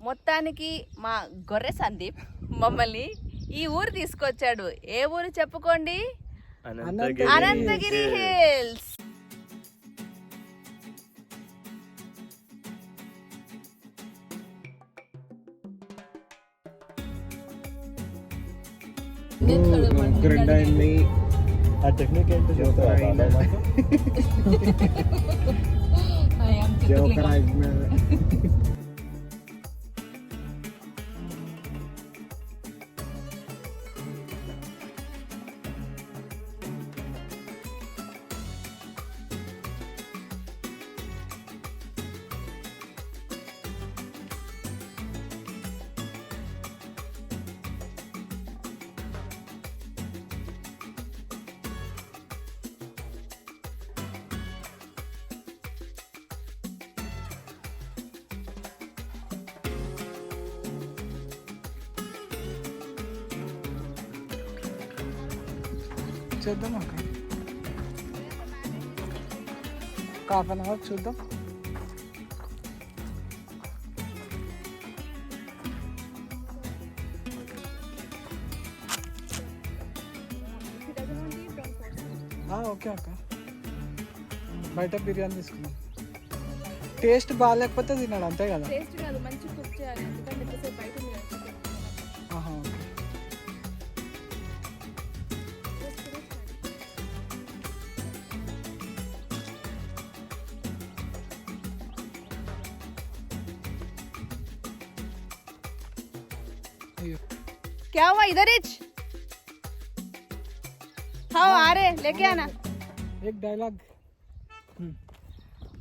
మొత్తానికి మా గొర్రె సందీప్ మమ్మల్ని ఈ ఊరు తీసుకొచ్చాడు. ఏ ఊరు చెప్పుకోండి? అనంతగిరి అనంతగిరి హిల్స్. ఆ టెక్నిక్ ఏంటో చెప్తారా చూద్దాం అక్క హాఫ్ అన్ అవర్ చూద్దాం ఆ, ఓకే అక్క బయట బిర్యానీ తీసుకుందాం టేస్ట్ బాగాలేకపోతే తిన్నాడు అంతే కదా టేస్ట్ కాదు మంచి కుక్ చేయాలి ఎందుకంటే क्या हुआ इधर इच हाँ आ रहे लेके आना एक डायलॉग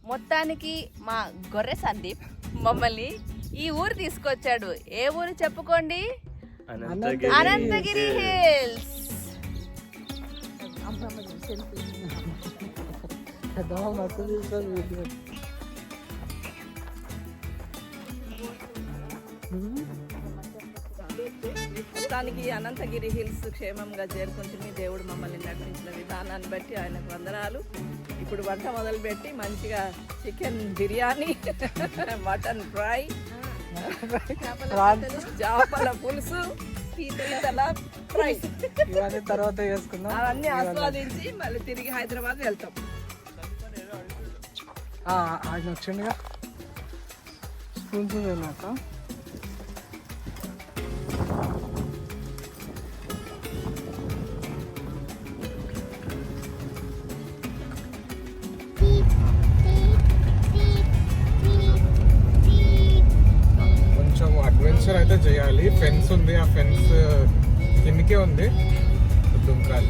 మొత్తానికి మా గొర్రె సందీప్ మమ్మల్ని ఈ ఊరు తీసుకొచ్చాడు ఏ ఊరు చెప్పుకోండి అనంతగిరి అనంతగిరి హిల్స్ పెద్దమ్మ మొత్తానికి అనంతగిరి హిల్స్ క్షేమంగా చేరుకుంటుంది. దేవుడు మమ్మల్ని నడిపించిన విధానాన్ని బట్టి ఆయనకు వందనాలు. ఇప్పుడు వంట మొదలుపెట్టి మంచిగా చికెన్ బిర్యానీ మటన్ ఫ్రై చేపల పులుసు పీతల ఫ్రై. ఇవన్నీ తర్వాత చేసుకుందాం. అవన్నీ ఆస్వాదించి మళ్ళీ తిరిగి హైదరాబాద్ వెళ్తాం. ఆయన వచ్చిండుగా. వెళ్ళాక. అడ్వెంచర్ అయితే చేయాలి. ఫెన్స్ ఉంది. ఆ ఫెన్స్ uh, కిందకే ఉంది. దుంకాలి.